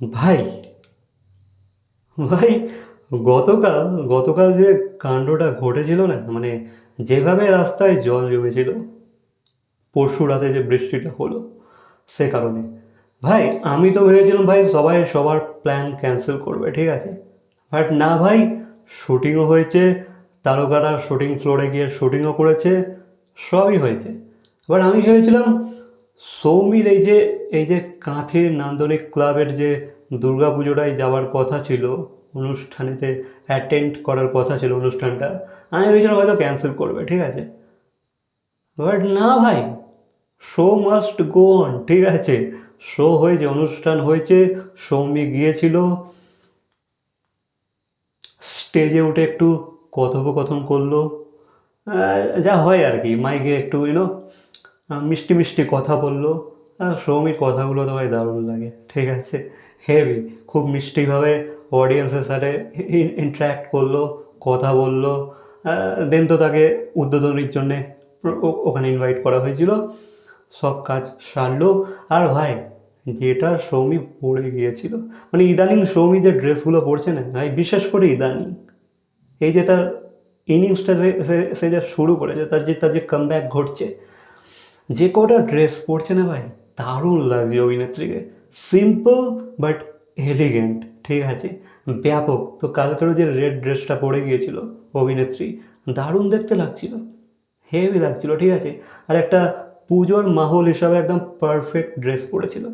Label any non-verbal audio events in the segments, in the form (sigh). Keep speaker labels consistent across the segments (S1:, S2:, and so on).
S1: ভাই ভাই, গতকাল গতকাল যে কাণ্ডটা ঘটেছিল না মানে যেভাবে রাস্তায় জল জমেছিল, পরশু রাতে যে বৃষ্টিটা হলো, সে কারণে। ভাই, আমি তো ভেবেছিলাম, ভাই, সবাই সবার প্ল্যান ক্যান্সেল করবে, ঠিক আছে? বাট না, ভাই শুটিংও হয়েছে, তারকারা শুটিং ফ্লোরে গিয়ে শুটিংও করেছে, সবই হয়েছে। এবার আমি ভেবেছিলাম সৌমির এই যে এই যে কাঁথির নান্দনিক ক্লাবের যে দুর্গা পুজোটায় যাওয়ার কথা ছিল, অনুষ্ঠানেতে অ্যাটেন্ড করার কথা ছিল অনুষ্ঠানটা, আমি ভেবেছিলাম হয়তো ক্যান্সেল করবে, ঠিক আছে? বাট না ভাই শো মাস্ট গো অন ঠিক আছে? শো হয়েছে, অনুষ্ঠান হয়েছে, সৌমি গিয়েছিল। স্টেজে উঠে একটু কথোপকথন করল। যা হয় আর কি, মাইকে একটু ইউনো মিষ্টি মিষ্টি কথা বলল। আর সৌমির কথাগুলো তো ভাই দারুণ লাগে। ঠিক আছে? হেভি খুব মিষ্টিভাবে অডিয়েন্সের সাথে ইন্টারাক্ট করল, কথা বলল। দেন তো তাকে উদ্বোধনীর জন্যে ওখানে ইনভাইট করা হয়েছিল। সব কাজ সারলো। আর ভাই, যেটা সৌমি পড়ে গিয়েছিল মানে ইদানিং সৌমি যে ড্রেসগুলো পরছে না, ভাই, বিশেষ করে ইদানিং। এই যে তার ইনিংসটা সে যে শুরু করেছে, তার যে তার যে কামব্যাক ঘটছে যে কটা ড্রেস পরছে না ভাই? দারুণ লাগছে অভিনেত্রীকে। সিম্পল বাট এলিগেন্ট ঠিক আছে? ব্যাপক। তো কালকেরও যে রেড ড্রেসটা পরে গিয়েছিল অভিনেত্রী, দারুণ দেখতে লাগছিল। হেভি লাগছিল, ঠিক আছে? আর একটা পুজোর মাহল হিসাবে একদম পারফেক্ট ড্রেস পরেছিল।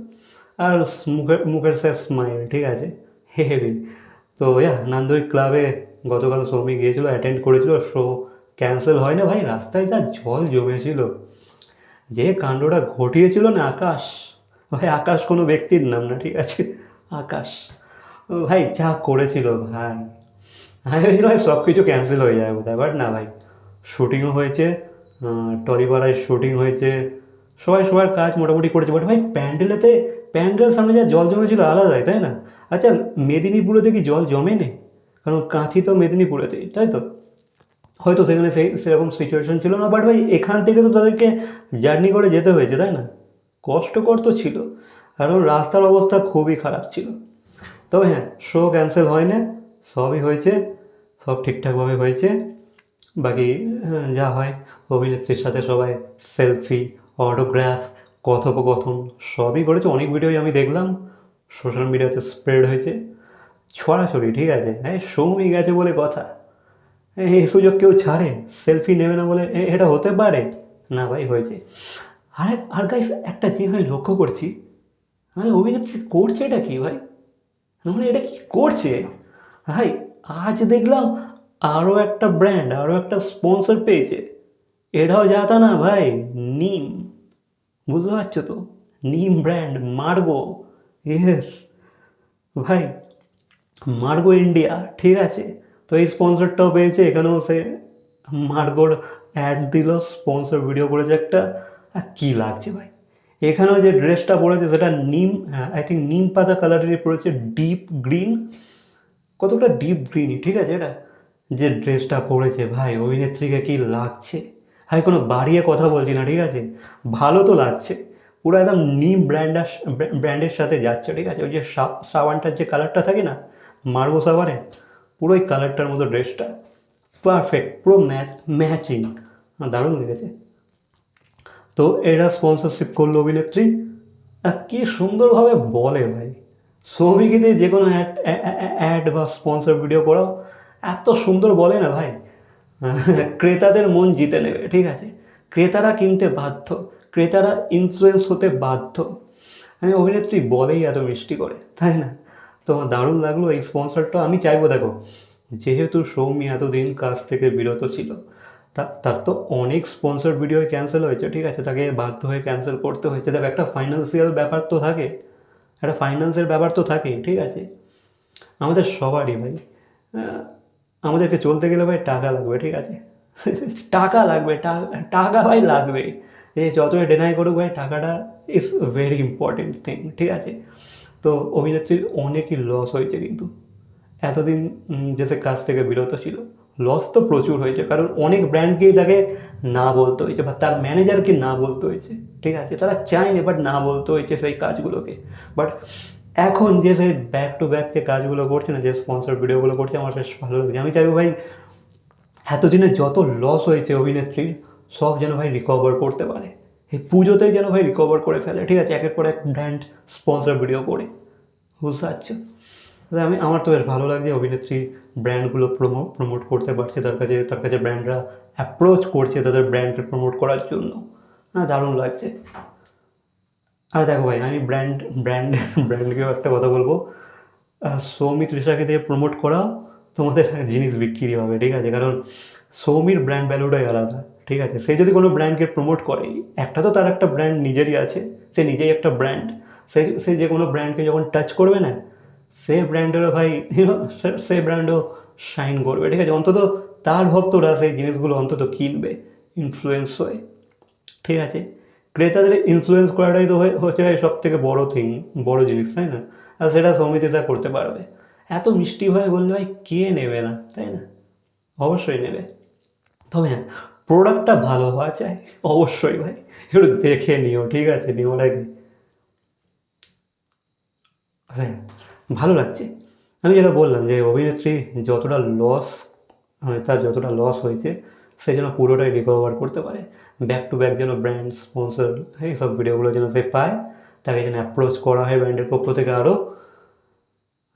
S1: আর মুখের মুখের সে স্মাইল ঠিক আছে? হেভি তো ইয়া, নান্দনিক ক্লাবে গতকাল সৌমি গিয়েছিল অ্যাটেন্ড করেছিল শো ক্যান্সেল হয় না ভাই? রাস্তায় যা জল জমেছিল। যে কাণ্ডটা ঘটিয়েছিল না আকাশ? ভাই, আকাশ কোনো ব্যক্তির নাম না, ঠিক আছে? আকাশ। ভাই, যা করেছিল ভাই। আমি ভেবেছিলাম ভাই, সব কিছু ক্যান্সেল হয়ে যাবে বোধহয় বাট না ভাই। শুটিংও হয়েছে টলিপাড়ায় শুটিং হয়েছে, সবাই, সবার কাজ মোটামুটি করেছে বাট ভাই, প্যান্ডেলেতে, প্যান্ডেলের সামনে যা জল জমেছিল আলাদাই, তাই না? আচ্ছা মেদিনীপুরেতে কি জল জমে নেই কারণ কাঁথি তো মেদিনীপুরেতেই, তাই তো? হয়তো সেখানে সেই সেরকম সিচুয়েশন ছিল না বাট ভাই এখান থেকে তো তাদেরকে জার্নি করে যেতে হয়েছে তাই না? কষ্টকর তো ছিল কারণ রাস্তার অবস্থা খুবই খারাপ ছিল। তবে হ্যাঁ শো ক্যান্সেল হয় না সবই হয়েছে সব ঠিকঠাকভাবে হয়েছে। বাকি হ্যাঁ, যা হয় অভিনেত্রীর সাথে সবাই সেলফি অটোগ্রাফ কথোপকথন সবই করেছে। অনেক ভিডিওই আমি দেখলাম সোশ্যাল মিডিয়াতে স্প্রেড হয়েছে। ছড়াছড়ি ঠিক আছে? হ্যাঁ সৌমি গেছে বলে কথা। এই সুযোগ কেউ ছাড়ে? সেলফি নেবে না বলে এটা হতে পারে? না ভাই, হয়েছে। আর আর গাইস একটা জিনিস আমি লক্ষ্য করছি। মানে অভিনেত্রী করছে এটা কি ভাই? মানে এটা কি করছে? ভাই, আজ দেখলাম আরও একটা ব্র্যান্ড আরও একটা স্পন্সর পেয়েছে। এটাও যাতা না ভাই, নিম। বুঝতে পারছ তো? নিম ব্র্যান্ড মার্গো। ইয়েস ভাই, মার্গো ইন্ডিয়া, ঠিক আছে। তো এই স্পন্সরটাও পেয়েছে, এখানেও সে মার্গোর অ্যাড দিল, স্পন্সর ভিডিও করেছে একটা। আর কী লাগছে ভাই? এখানেও যে ড্রেসটা পরেছে, সেটা নিম আই থিঙ্ক নিম পাতা কালারেরই পড়েছে ডিপ গ্রিন কতটা ডিপ গ্রিনই ঠিক আছে এটা? যে ড্রেসটা পরেছে ভাই, অভিনেত্রীকে কি লাগছে? ভাই, কোনো বাড়িয়ে কথা বলছি না, ঠিক আছে? ভালো তো লাগছে। পুরো একদম নিম ব্র্যান্ডার ব্র্যান্ডের সাথে যাচ্ছে, ঠিক আছে? ওই যে সাবানটার যে কালারটা থাকে না, মার্গো সাবানে পুরো ওই কালারটার মতো ড্রেসটা পারফেক্ট পুরো ম্যাচ ম্যাচিং দারুণ লেগেছে। তো এরা স্পন্সরশিপ করল অভিনেত্রী। আর কি সুন্দরভাবে বলে ভাই। সৌভিকে দিয়ে যে কোনো অ্যাড অ্যাড বা স্পন্সর ভিডিও করাও। এত সুন্দর বলে না ভাই। ক্রেতাদের মন জিতে নেবে, ঠিক আছে? ক্রেতারা কিনতে বাধ্য, ক্রেতারা ইনফ্লুয়েন্স হতে বাধ্য। আমি অভিনেত্রী বলেই এত মিষ্টি করে, তাই না? তো আমার দারুণ লাগল এই স্পন্সরটা। আমি চাইব, দেখো, যেহেতু সৌমি এতদিন কাজ থেকে বিরত ছিল তার তো অনেক স্পন্সর ভিডিও ক্যান্সেল হয়েছে, ঠিক আছে? তাকে বাধ্য হয়ে ক্যান্সেল করতে হয়েছে। দেখো, একটা ফাইন্যান্সিয়াল ব্যাপার তো থাকে, একটা ফাইন্যান্সের ব্যাপার তো থাকেই, ঠিক আছে? আমাদের সবারই ভাই আমাদেরকে চলতে গেলে ভাই টাকা লাগবে, ঠিক আছে? (laughs) টাকা লাগবে টাকা ভাই লাগবে। যতই ডেনাই করুক ভাই, টাকাটা ইজ ভেরি ইম্পর্টেন্ট থিং ঠিক আছে? তো অভিনেত্রীর অনেকই লস হয়েছে কিন্তু। এতদিন যে সে কাজ থেকে বিরত ছিল। লস তো প্রচুর হয়েছে, কারণ অনেক ব্র্যান্ডকেই তাকে না বলতে হয়েছে বা তার ম্যানেজারকে না বলতে হয়েছে, ঠিক আছে? তারা চায়নি বাট না বলতে হয়েছে সেই কাজগুলোকে। বাট এখন যে সে ব্যাক টু ব্যাক যে কাজগুলো করছে না, যে স্পন্সর ভিডিওগুলো করছে, আমার বেশ ভালো লাগছে। আমি চাইব ভাই, এতদিনে যত লস হয়েছে অভিনেত্রীর, সব যেন ভাই রিকভার করতে পারে। এই পুজোতেই যেন ভাই রিকভার করে ফেলে, ঠিক আছে? একের পর এক ব্র্যান্ড স্পন্সর ভিডিও করে। বুঝতে পারছ? আমি, আমার তো বেশ ভালো লাগছে অভিনেত্রী ব্র্যান্ডগুলো প্রমো প্রমোট করতে পারছে, তার কাছে তার কাছে ব্র্যান্ডরা অ্যাপ্রোচ করছে তাদের ব্র্যান্ডকে প্রমোট করার জন্য। হ্যাঁ দারুণ লাগছে। আর দেখো ভাই, আমি ব্র্যান্ড ব্র্যান্ড ব্র্যান্ডকেও একটা কথা বলব। সৌমি তৃষাকে দিয়ে প্রমোট করাও তোমাদের জিনিস বিক্রি হবে, ঠিক আছে? কারণ সৌমির ব্র্যান্ড ভ্যালুটাই আলাদা। ঠিক আছে? সে যদি কোনো ব্র্যান্ডকে প্রমোট করে, একটা তো তার একটা ব্র্যান্ড নিজেরই আছে, সে নিজেই একটা ব্র্যান্ড সে সে যে কোনো ব্র্যান্ডকে যখন টাচ করবে না, সে ব্র্যান্ডেরও ভাই সে ব্র্যান্ডও শাইন করবে, ঠিক আছে? অন্তত তার ভক্তরা সেই জিনিসগুলো অন্তত কিনবে ইনফ্লুয়েন্স হয়ে, ঠিক আছে? ক্রেতাদের ইনফ্লুয়েন্স করাটাই তো হচ্ছে সব থেকে বড় থিং বড় জিনিস, তাই না? আর সেটা সমিতিটা করতে পারবে। এত মিষ্টি ভাই বললে ভাই কে নেবে না, তাই না? অবশ্যই নেবে। তবে হ্যাঁ প্রোডাক্টটা ভালো হওয়া চাই, অবশ্যই ভাই। একটু দেখে নিও, ঠিক আছে? নেওয়ার আগে হ্যাঁ ভালো লাগছে। আমি যেটা বললাম যে, অভিনেত্রী যতটা লস মানে তার যতটা লস হয়েছে, সে যেন পুরোটাই রিকভার করতে পারে। ব্যাক টু ব্যাক যেন ব্র্যান্ড স্পন্সর এই সব ভিডিওগুলো যেন সে পায়, তাকে যেন অ্যাপ্রোচ করা হয় ব্র্যান্ডের পক্ষ থেকে আরও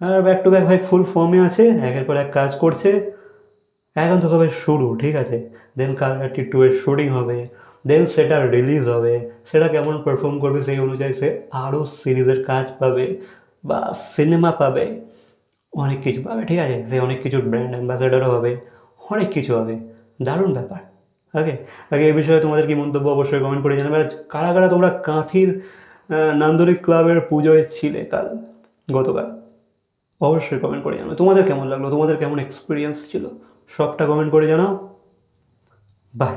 S1: আর ব্যাক টু ব্যাক ভাই ফুল ফর্মে আছে, একের পর এক কাজ করছে। এখন তো সবে শুরু, ঠিক আছে? দেন কালকাটি টু এর শুটিং হবে দেন সেটা রিলিজ হবে, সেটা কেমন পারফর্ম করবে সেই অনুযায়ী সে আরও সিরিজের কাজ পাবে বা সিনেমা পাবে, অনেক কিছু পাবে, ঠিক আছে? সে অনেক কিছুর ব্র্যান্ড অ্যাম্বাসেডারও হবে, অনেক কিছু হবে। দারুণ ব্যাপার ওকে আগে এই বিষয়ে তোমাদের কি মন্তব্য অবশ্যই কমেন্ট করে জানাবে। কারা কারা তোমরা কাঁথির নান্দনিক ক্লাবের পুজোয় ছিলে কাল? গতকাল। অবশ্যই কমেন্ট করে জানাও তোমাদের কেমন লাগল? তোমাদের কেমন এক্সপিরিয়েন্স ছিল? সবটা কমেন্ট করে জানাও। বাই